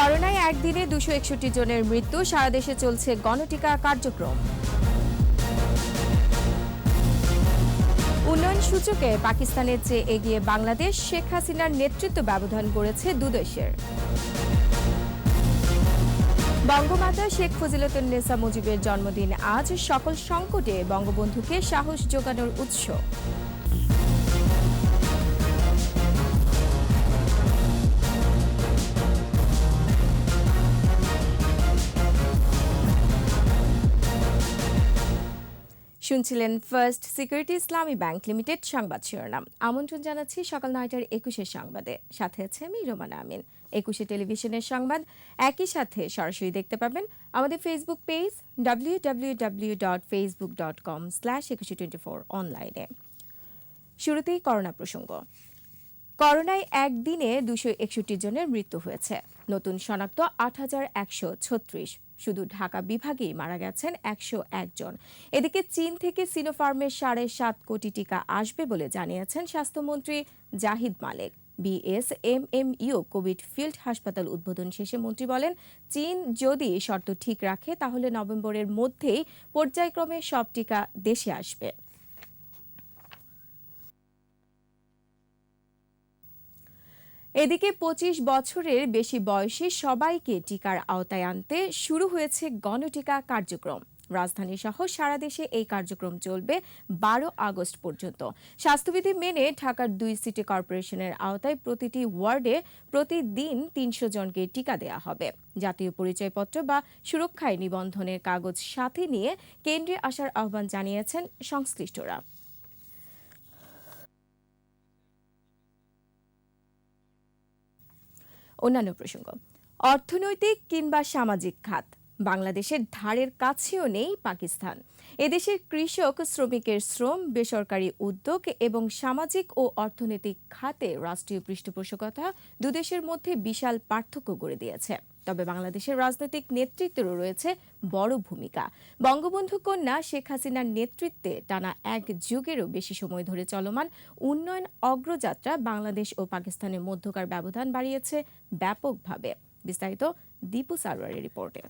করোনায় একদিনে দুশো একষট্টি জনের মৃত্যু। সারা দেশে চলছে গণটিকা কার্যক্রম। উন্নয়ন সূচকে পাকিস্তানের চেয়ে এগিয়ে বাংলাদেশ, শেখ হাসিনার নেতৃত্ব ব্যবধান করেছে দুদেশের। বঙ্গমাতা শেখ ফজিলতুন্নেসা মুজিবের জন্মদিন আজ। সকল সংকটে বঙ্গবন্ধুকে সাহস যোগানোর উৎস। শুনছিলেন first security Islami bank limited সংবাদ শিরোনাম। আমন্ত্রণ জানাচ্ছি সকাল নয়টার একুশের সংবাদে। সাথে আছে আমি রোমানা আমিন। একুশে টেলিভিশনের সংবাদ, একই সাথে সরাসরি দেখতে পাবেন আমাদের Facebook page W W W dot Facebook dot com slash Ekushey twenty four অনলাইনে শুরুতেই করোনা প্রসঙ্গ। করোনায় একদিনে দুশো একষট্টি জনের মৃত্যু হয়েছে। নতুন শনাক্ত আট হাজার একশো ছত্রিশ শুধু ঢাকা বিভাগেই মারা গেছেন একশো একজন এদিকে চীন থেকে সিনোফার্মের সাড়ে সাত কোটি টিকা আসবে বলে জানিয়েছেন স্বাস্থ্যমন্ত্রী Zahid Malek. BSMMU covid field হাসপাতাল উদ্বোধন শেষে মন্ত্রী বলেন, চীন যদি শর্ত ঠিক রাখে, তাহলে নভেম্বরের মধ্যেই পর্যায়ক্রমে সব টিকা দেশে আসবে। এদিকে পঁচিশ বছরের বেশি বয়সী সবাইকে টিকার আওতায় আনতে শুরু হয়েছে গণটিকা কার্যক্রম। রাজধানী সহ সারা দেশে এই কার্যক্রম চলবে বারো আগস্ট পর্যন্ত। স্বাস্থ্যবিধি মেনে ঢাকার দুই সিটি কর্পোরেশনের আওতায় প্রতিটি ওয়ার্ডে প্রতিদিন তিনশো জনকে টিকা দেওয়া হবে। জাতীয় পরিচয়পত্র বা সুরক্ষায় নিবন্ধনের কাগজ সাথে নিয়ে কেন্দ্রে আসার আহ্বান জানিয়েছেন সংশ্লিষ্টরা। অন্যান্য প্রসঙ্গ। অর্থনৈতিক কিংবা সামাজিক খাত। বাংলাদেশের ধারের কাছেও নেই পাকিস্তান। এদেশের কৃষক, শ্রমিকের শ্রম, বেসরকারি উদ্যোগ এবং সামাজিক ও অর্থনৈতিক খাতে রাষ্ট্রীয় পৃষ্ঠপোষকতা দুদেশের মধ্যে বিশাল পার্থক্য গড়ে দিয়েছে। তবে বাংলাদেশের রাজনৈতিক নেতৃত্বেরও রয়েছে বড় ভূমিকা। বঙ্গবন্ধু কন্যা শেখ হাসিনার নেতৃত্বে টানা এক যুগেরও বেশি সময় ধরে চলমান উন্নয়ন অগ্রযাত্রা বাংলাদেশ ও পাকিস্তানের মধ্যকার ব্যবধান বাড়িয়েছে ব্যাপকভাবে। বিস্তারিত দীপু সারওয়ারের রিপোর্টে।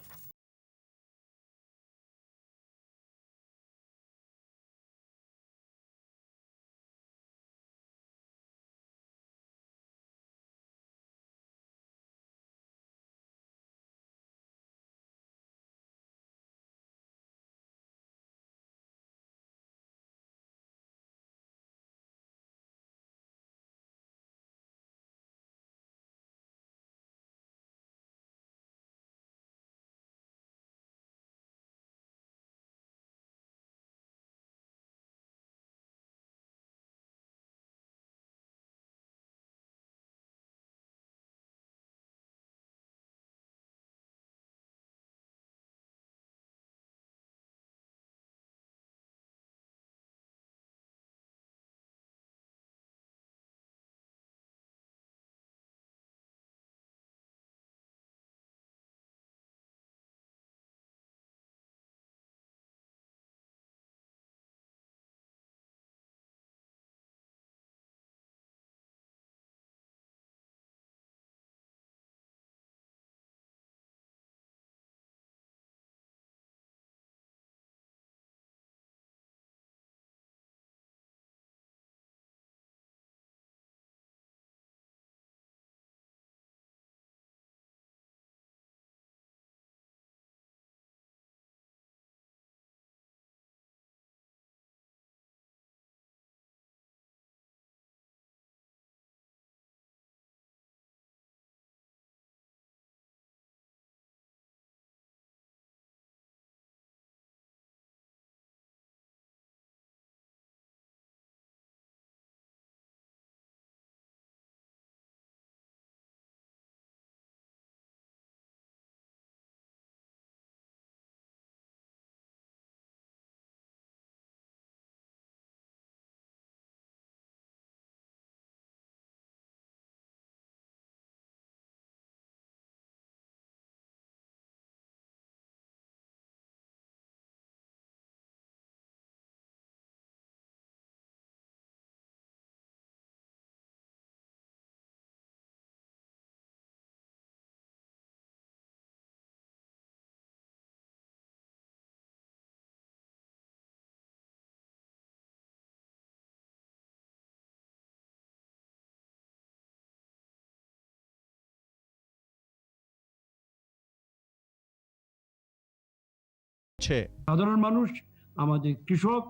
হচ্ছে। সাধারণ মানুষ আমাদের কৃষক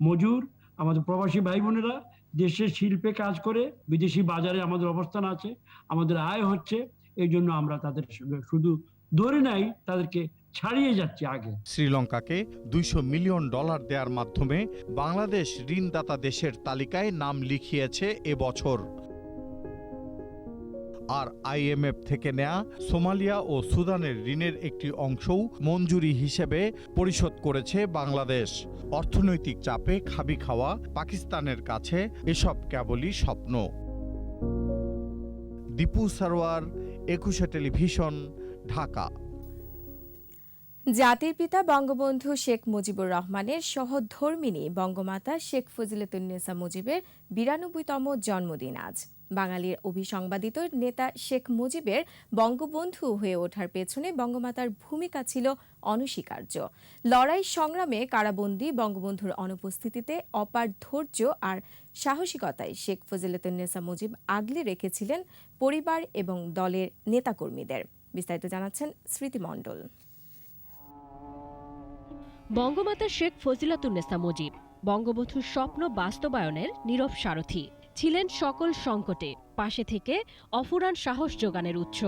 মজুর আমাদের প্রবাসী ভাই বোনেরা দেশের শিল্পে কাজ করে বিদেশি বাজারে আমাদের অবস্থান আছে আমাদের আয় হচ্ছে এই জন্য আমরা তাদের শুধু ধরে নাই তাদেরকে ছাড়িয়ে যাচ্ছি আগে। শ্রীলঙ্কাকে দুইশো মিলিয়ন ডলার দেওয়ার মাধ্যমে বাংলাদেশ ঋণদাতা দেশের তালিকায় নাম লিখিয়েছে এবছর আর আইএমএফ থেকে নেয়া সোমালিয়া ও সুদানের ঋণের একটি অংশও মঞ্জুরি হিসেবে পরিশোধ করেছে বাংলাদেশ। অর্থনৈতিক চাপে খাবি খাওয়া পাকিস্তানের কাছে এসব কেবলই স্বপ্ন। দীপু সারোয়ার, একুশে টেলিভিশন, ঢাকা। জাতির পিতা বঙ্গবন্ধু শেখ মুজিবুর রহমানের সহধর্মিনী বঙ্গমাতা শেখ ফজিলতুন্নেসা মুজিবের বিরানব্বইতম জন্মদিন আজ। বাঙালির অভিসংবাদিত নেতা শেখ মুজিবের বঙ্গবন্ধু হয়ে ওঠার পেছনে বঙ্গমাতার ভূমিকা ছিল অনস্বীকার্য। লড়াই সংগ্রামে কারাবন্দী বঙ্গবন্ধুর অনুপস্থিতিতে অপার ধৈর্য আর সাহসিকতায় শেখ ফজিলতুন্নেসা মুজিব আগলে রেখেছিলেন পরিবার এবং দলের নেতাকর্মীদের। বিস্তারিত জানাচ্ছেন স্মৃতি মণ্ডল। বঙ্গমাতা শেখ ফজিলাতুন্নেসা মুজিব, বঙ্গবন্ধুর স্বপ্ন বাস্তবায়নের নীরব সারথি। ছিলেন সকল সংকটে, পাশে থেকে অফুরান সাহস যোগানের উৎস।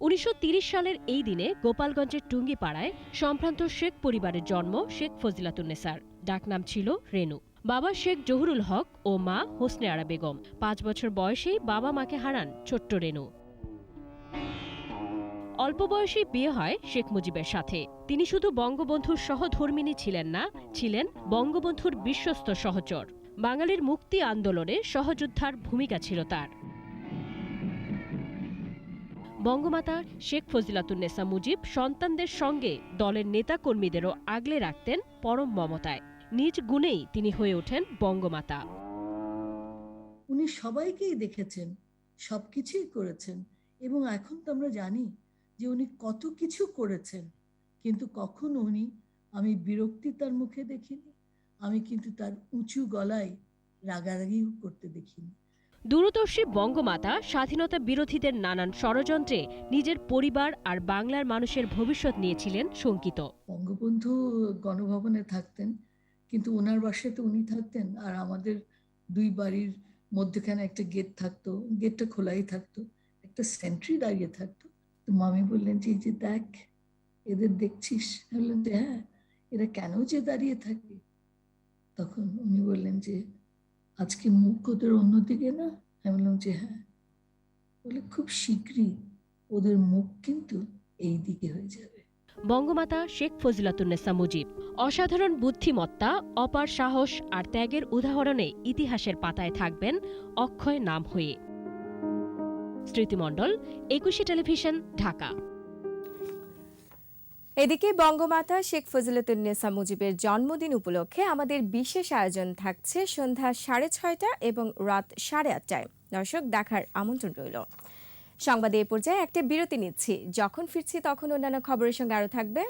উনিশশো সালের এই দিনে গোপালগঞ্জের টুঙ্গিপাড়ায় সম্ভ্রান্ত শেখ পরিবারের জন্ম শেখ ফজিলাতুন্নেসার ডাকনাম ছিল রেনু বাবা শেখ জহুরুল হক ও মা হোসনে আরা বেগম। পাঁচ বছর বয়সেই বাবা মাকে হারান ছোট্ট রেনু অল্প বয়সেই বিয়ে হয় শেখ মুজিবের সাথে। তিনি শুধু বঙ্গবন্ধুর সহধর্মিনী ছিলেন না, ছিলেন বঙ্গবন্ধুর বিশ্বস্ত সহচর। বাঙালির মুক্তি আন্দোলনে সহযোদ্ধার ভূমিকা ছিল তার। বঙ্গমাতা শেখ ফজিলাতুন্নেসা মুজিব সন্তানদের সঙ্গে দলের নেতাকর্মীদেরও আগলে রাখতেন পরম মমতায়। নিজ গুণেই তিনি হয়ে ওঠেন বঙ্গমাতা। উনি সবাইকেই দেখেছেন, সবকিছুই করেছেন এবং এখন তো আমরা জানি যে উনি কত কিছু করেছেন কিন্তু কখনো উনি আমি বিরক্তি তার মুখে দেখিনি আমি কিন্তু তার উঁচু গলায় রাগারাগিও করতে দেখিনি। দূরদর্শী বঙ্গমাতা স্বাধীনতা বিরোধীদের নানান ষড়যন্ত্রে নিজের পরিবার আর বাংলার মানুষের ভবিষ্যৎ নিয়েছিলেন শঙ্কিত। বঙ্গবন্ধু গণভবনে থাকতেন কিন্তু ওনার বাসায় তো উনি থাকতেন আর আমাদের দুই বাড়ির মধ্যখানে একটা গেট থাকতো গেটটা খোলাই থাকতো একটা সেন্ট্রি দাঁড়িয়ে থাকতো। তো মামি বললেন যে এই যে দেখ, এদের দেখছিস? বললেন যে হ্যাঁ এরা কেন যে দাঁড়িয়ে থাকে? তখন উনি বললেন যে, আজকে মুখ ওদের অন্যদিকে না? আমি বললাম যে হ্যাঁ। বলে, খুব শীঘ্রই ওদের মুখ কিন্তু এই দিকে হয়ে যাবে। বঙ্গমাতা শেখ ফজিলাতুন্নেসা মুজিব, অসাধারণ বুদ্ধিমত্তা, অপার সাহস আর ত্যাগের উদাহরণে ইতিহাসের পাতায় থাকবেন অক্ষয় নাম হয়ে স্মৃতিমণ্ডল, একুশে টেলিভিশন, ঢাকা। এদিকে বঙ্গমাতা শেখ ফজিলতুন্নেসা মুজিবের জন্মদিন উপলক্ষে আমাদের বিশেষ আয়োজন থাকছে সন্ধ্যা সাড়ে ছয়টা এবং রাত সাড়ে আটটায়। দর্শক, দেখার আমন্ত্রণ রইল। সংবাদে এ পর্যায়ে একটা বিরতি নিচ্ছি। যখন ফিরছি তখন অন্যান্য খবরের সঙ্গে আরও থাকবে।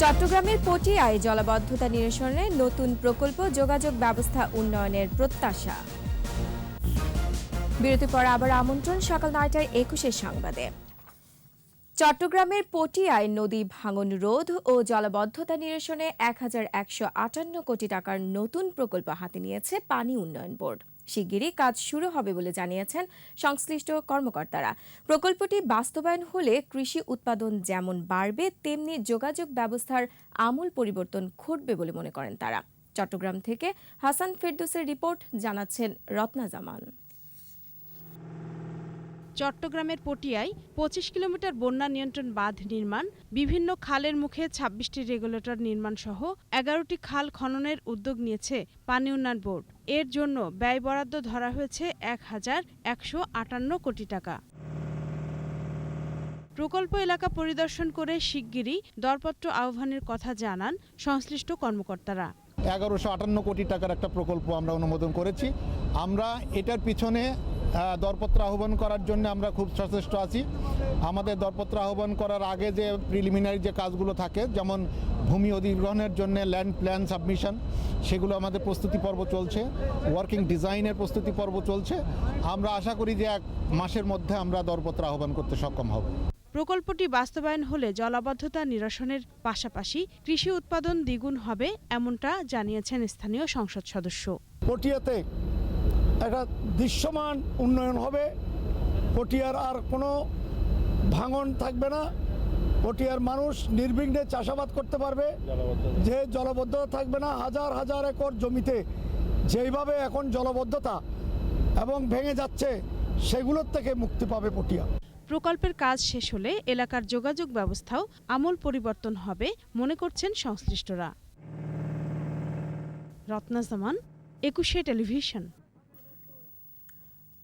চট্টগ্রামের পটিয়ায় জলাবদ্ধতা নিরসনে নতুন প্রকল্প যোগাযোগ ব্যবস্থা উন্নয়নের প্রত্যাশা। বিরতি পর আবার আমন্ত্রণ সকাল নয়টার একুশের সংবাদে। চট্টগ্রামের পটিয়ায় নদী ভাঙন রোধ ও জলাবদ্ধতা নিরসনে এক হাজার একশো আটান্ন কোটি টাকার নতুন প্রকল্প হাতে নিয়েছে পানি উন্নয়ন বোর্ড। শিগগিরই কাজ শুরু হবে বলে জানিয়েছেন সংশ্লিষ্ট কর্মকর্তারা। প্রকল্পটি বাস্তবায়ন হলে কৃষি উৎপাদন যেমন বাড়বে, তেমনি যোগাযোগ ব্যবস্থার আমূল পরিবর্তন ঘটবে বলে মনে করেন তারা। চট্টগ্রাম থেকে হাসান ফেরদৌসের রিপোর্ট জানাচ্ছেন রত্না জামান। চট্টগ্রামের পটিয়ায় পঁচিশ কিলোমিটার বন্যা নিয়ন্ত্রণ বাঁধ নির্মাণ, বিভিন্ন খালের মুখে ছাব্বিশটি রেগুলেটর নির্মাণ সহ এগারোটি খাল খননের উদ্যোগ নিয়েছে পানি উন্নয়ন বোর্ড। এর জন্য ব্যয় বরাদ্দ ধরা হয়েছে এক হাজার একশো আটান্ন কোটি টাকা। প্রকল্প এলাকা পরিদর্শন করে শিগগিরই দরপত্র আহ্বানের কথা জানান সংশ্লিষ্ট কর্মকর্তারা। এগারোশো আটান্ন কোটি টাকার একটা প্রকল্প আমরা অনুমোদন করেছি। আমরা এটার পিছনে দরপত্র আহ্বান করার জন্য আমরা খুব সচেষ্ট আছি। আমাদের দরপত্র আহ্বান করার আগে যে প্রিলিমিনারি যে কাজগুলো থাকে যেমন ভূমি অধিগ্রহণের জন্য ল্যান্ড প্ল্যান সাবমিশন সেগুলো আমাদের প্রস্তুতি পর্ব চলছে ওয়ার্কিং ডিজাইনের প্রস্তুতি পর্ব চলছে। আমরা আশা করি যে এক মাসের মধ্যে আমরা দরপত্র আহ্বান করতে সক্ষম হব। প্রকল্পটি বাস্তবায়ন হলে জলাবদ্ধতা নিরসনের পাশাপাশি কৃষি উৎপাদন দ্বিগুণ হবে এমনটা জানিয়েছেন স্থানীয় সংসদ সদস্য। পটিয়াতে একটা দৃশ্যমান উন্নয়ন হবে। পটিয়ার আর কোনো ভাঙন থাকবে না। পটিয়ার মানুষ নির্বিঘ্নে চাষাবাদ করতে পারবে। যে জলবদ্ধতা থাকবে না হাজার হাজার একর জমিতে যেইভাবে এখন জলবদ্ধতা এবং ভেঙে যাচ্ছে সেগুলোর থেকে মুক্তি পাবে পটিয়া। প্রকল্পের কাজ শেষ হলে এলাকার যোগাযোগ ব্যবস্থাও আমূল পরিবর্তন হবে মনে করছেন সংশ্লিষ্টরা। রত্না জামান একুশে টেলিভিশন।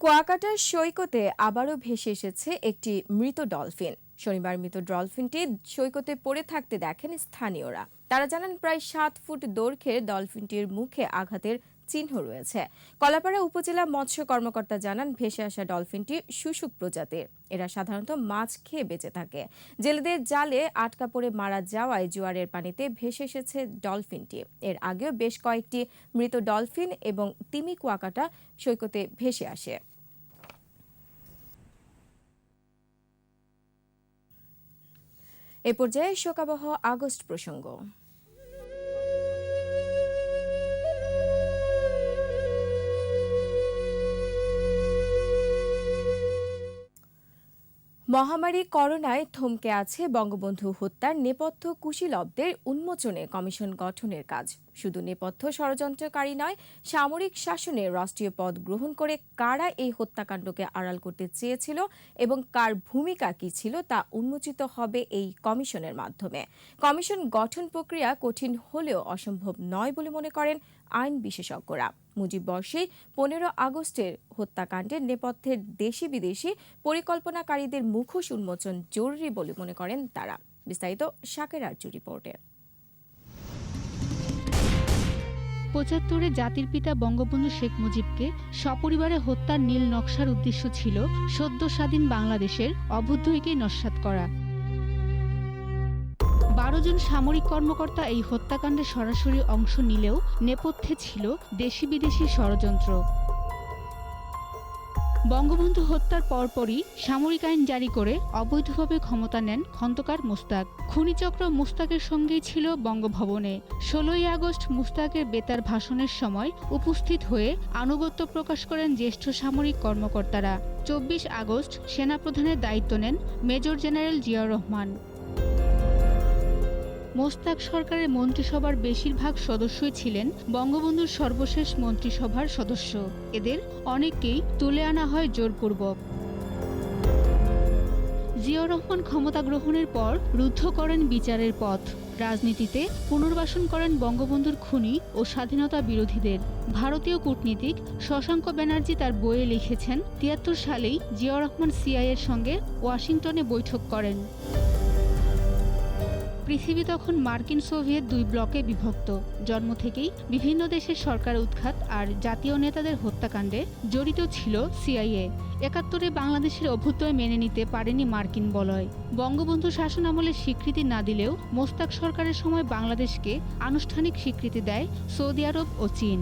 কুয়াকাটার সৈকতে আবারও ভেসে এসেছে একটি মৃত ডলফিন। শনিবার মৃত ডলফিনটি সৈকতে পড়ে থাকতে দেখেন স্থানীয়রা। তারা জানান, প্রায় সাত ফুট দৈর্ঘ্যের ডলফিনটির মুখে আঘাতের চিহ্ন রয়েছে। কলাপাড়া উপজেলা মৎস্য কর্মকর্তা জানান, ভেসে আসা ডলফিনটি শুশুক প্রজাতির। এরা সাধারণত মাছ খেয়ে বেঁচে থাকে। জেলেদের জালে আটকা পড়ে মারা যাওয়ায় জোয়ারের পানিতে ভেসে এসেছে ডলফিনটি। এর আগেও বেশ কয়েকটি মৃত ডলফিন এবং তিমি কুয়াকাটা সৈকতে ভেসে আসে। এ পর্যায়ে শোকাবহ আগস্ট প্রসঙ্গ। মহামারী করোনায় থমকে আছে বঙ্গবন্ধু হত্যার নেপথ্য কুশীলবদের উন্মোচনে কমিশন গঠনের কাজ। শুধু নেপথ্য ষড়যন্ত্রকারী নয়, সামরিক শাসনে রাষ্ট্রীয় পদ গ্রহণ করে কারা এই হত্যাকাণ্ডকে আড়াল করতে চেয়েছিল এবং কার ভূমিকা কী ছিল তা উন্মোচিত হবে এই কমিশনের মাধ্যমে। কমিশন গঠন প্রক্রিয়া কঠিন হলেও অসম্ভব নয় বলে মনে করেন আইন বিশেষজ্ঞরা। মুজিব বর্ষে পনেরো আগস্টের হত্যাকাণ্ডের নেপথ্যের দেশি বিদেশি পরিকল্পনাকারীদের মুখোশ উন্মোচন জরুরি বলে মনে করেন তারা। বিস্তারিত শাকের আর্য রিপোর্টে পঁচাত্তরে জাতির পিতা বঙ্গবন্ধু শেখ মুজিবকে সপরিবারে হত্যার নীল নকশার উদ্দেশ্য ছিল সদ্য স্বাধীন বাংলাদেশের অভ্যুদয়কে নস্বাত করা। বারো জন সামরিক কর্মকর্তা এই হত্যাকাণ্ডে সরাসরি অংশ নিলেও নেপথ্যে ছিল দেশি বিদেশি ষড়যন্ত্র। বঙ্গবন্ধু হত্যার পরপরই সামরিক আইন জারি করে অবৈধভাবে ক্ষমতা নেন খন্দকার মুস্তাক। খুনিচক্র মুস্তাকের সঙ্গেই ছিল বঙ্গভবনে। ষোলোই আগস্ট মুস্তাকের বেতার ভাষণের সময় উপস্থিত হয়ে আনুগত্য প্রকাশ করেন জ্যেষ্ঠ সামরিক কর্মকর্তারা। চব্বিশ আগস্ট সেনাপ্রধানের দায়িত্ব নেন মেজর জেনারেল জিয়াউর রহমান। মোস্তাক সরকারের মন্ত্রিসভার বেশিরভাগ সদস্যই ছিলেন বঙ্গবন্ধুর সর্বশেষ মন্ত্রিসভার সদস্য। এদের অনেককেই তুলে আনা হয় জোরপূর্বক। জিয়াউর রহমান ক্ষমতা গ্রহণের পর রুদ্ধ করেন বিচারের পথ। রাজনীতিতে পুনর্বাসন করেন বঙ্গবন্ধুর খুনি ও স্বাধীনতা বিরোধীদের। ভারতীয় কূটনীতিক শশাঙ্ক ব্যানার্জি তার বইয়ে লিখেছেন, তিয়াত্তর সালেই জিয়াউর রহমান সিআইয়ের সঙ্গে ওয়াশিংটনে বৈঠক করেন। পৃথিবী তখন মার্কিন সোভিয়েত দুই ব্লকে বিভক্ত, জন্ম থেকেই বিভিন্ন দেশের সরকার উৎখাত আর জাতীয় নেতাদের হত্যাকাণ্ডে জড়িত ছিল সিআইএ। একাত্তরে বাংলাদেশের অভ্যুদয় মেনে নিতে পারেনি মার্কিন বলয়। বঙ্গবন্ধু শাসন আমলে স্বীকৃতি না দিলেও মোস্তাক সরকারের সময় বাংলাদেশকে আনুষ্ঠানিক স্বীকৃতি দেয় সৌদি আরব ও চীন।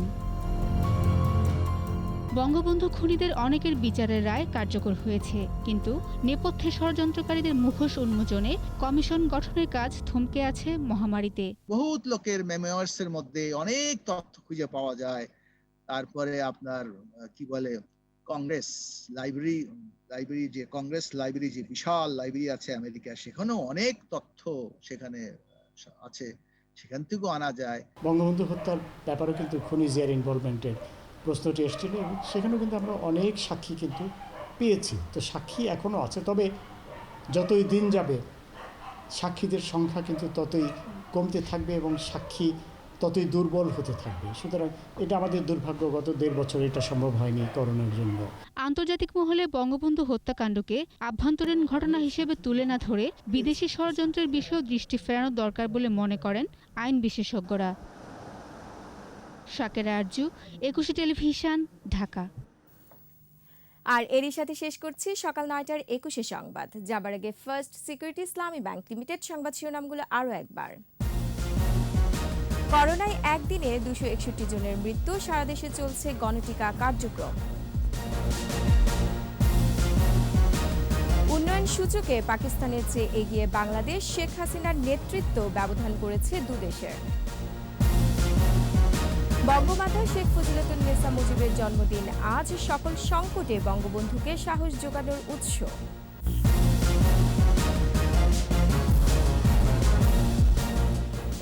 বঙ্গবন্ধু খুনিদের অনেকের বিচারের রায় কার্যকর হয়েছে কিন্তু নেপথ্যে ষড়যন্ত্রকারীদের মুখোশ উন্মোচনে কমিশন গঠনের কাজ থমকে আছে মহামারীতে। বহুত লোকের মেমোয়ার্স এর মধ্যে অনেক তথ্য খুঁজে পাওয়া যায়। তারপরে আপনার কি বলে কংগ্রেস লাইব্রেরি লাইব্রেরি যে কংগ্রেস লাইব্রেরি যে বিশাল লাইব্রেরি আছে আমেরিকা সেখানেও অনেক তথ্য সেখানে আছে। সেখান থেকেও আনা যায়। বঙ্গবন্ধু হত্যার ব্যাপারেও কিন্তু খুনি জিয়ার ইনভলভমেন্টের প্রশ্নটি এসেছিল এবং সেখানেও কিন্তু আমরা অনেক সাক্ষী কিন্তু পেয়েছি। তো সাক্ষী এখনও আছে, তবে যতই দিন যাবে, সাক্ষীদের সংখ্যা কিন্তু ততই কমতে থাকবে এবং সাক্ষী ততই দুর্বল হতে থাকবে। সুতরাং এটা আমাদের দুর্ভাগ্য, গত দেড় বছর এটা সম্ভব হয়নি করোনার জন্য। আন্তর্জাতিক মহলে বঙ্গবন্ধু হত্যাকাণ্ডকে আভ্যন্তরীণ ঘটনা হিসেবে তুলে না ধরে বিদেশি ষড়যন্ত্রের বিষয়েও দৃষ্টি ফেরানো দরকার বলে মনে করেন আইন বিশেষজ্ঞরা। শাকের আরজু, একুশে টেলিভিশন, ঢাকা। আর এরই সাথে শেষ করছি সকাল নয়টার একুশে সংবাদ। যাবার আগে first security Islami bank limited সংবাদ শিরোনামগুলো আরও একবার। করোনায় একদিনে দুশো একষট্টি জনের মৃত্যু, সারা দেশে চলছে গণটিকা কার্যক্রম। উন্নয়ন সূচকে পাকিস্তানের চেয়ে এগিয়ে বাংলাদেশ, শেখ হাসিনার নেতৃত্ব ব্যবধান করেছে দুদেশের। বঙ্গমাতা শেখ ফজিলাতুন্নেসা মুজিবের জন্মদিন। আজ সকল সংকটে বঙ্গবন্ধুকে সাহস যোগানোর উৎস।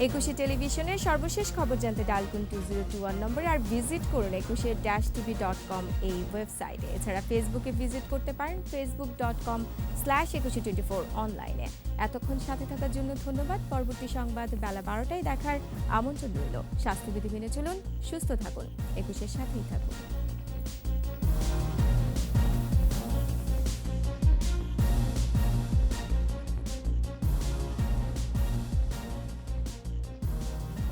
একুশে টেলিভিশনের সর্বশেষ খবর জানতে ডায়াল করুন টু জিরো টু ওয়ান নম্বরে আর ভিজিট করুন একুশে ড্যাশ টিভি ডট কম এই ওয়েবসাইটে। এছাড়া ফেসবুকে ভিজিট করতে পারেন Facebook dot com slash Ekushey twenty four অনলাইনে। এতক্ষণ সাথে থাকার জন্য ধন্যবাদ। পরবর্তী সংবাদ বেলা বারোটায় দেখার আমন্ত্রণ রইল। স্বাস্থ্যবিধি মেনে চলুন, সুস্থ থাকুন, একুশের সাথেই থাকুন।